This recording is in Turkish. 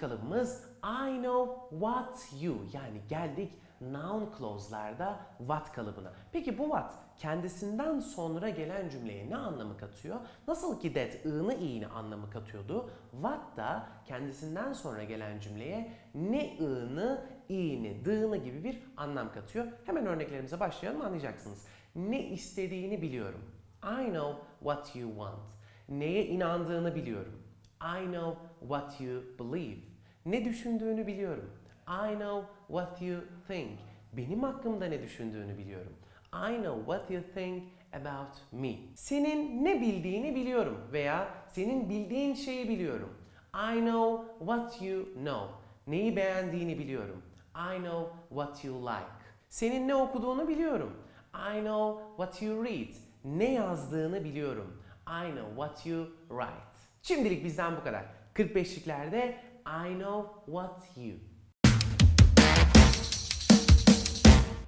kalıbımız I know what you yani geldik noun clause'larda what kalıbına. Peki bu what kendisinden sonra gelen cümleye ne anlamı katıyor? Nasıl ki that i'ni i'ni anlamı katıyordu. What da kendisinden sonra gelen cümleye ne i'ni i'ni dığını gibi bir anlam katıyor. Hemen örneklerimize başlayalım anlayacaksınız. Ne istediğini biliyorum. I know what you want. Neye inandığını biliyorum. I know what you believe. Ne düşündüğünü biliyorum. I know what you think. Benim hakkımda ne düşündüğünü biliyorum. I know what you think about me. Senin ne bildiğini biliyorum veya senin bildiğin şeyi biliyorum. I know what you know. Neyi beğendiğini biliyorum. I know what you like. Senin ne okuduğunu biliyorum. I know what you read. Ne yazdığını biliyorum. I know what you write. Şimdilik bizden bu kadar. 45'liklerde I know what you.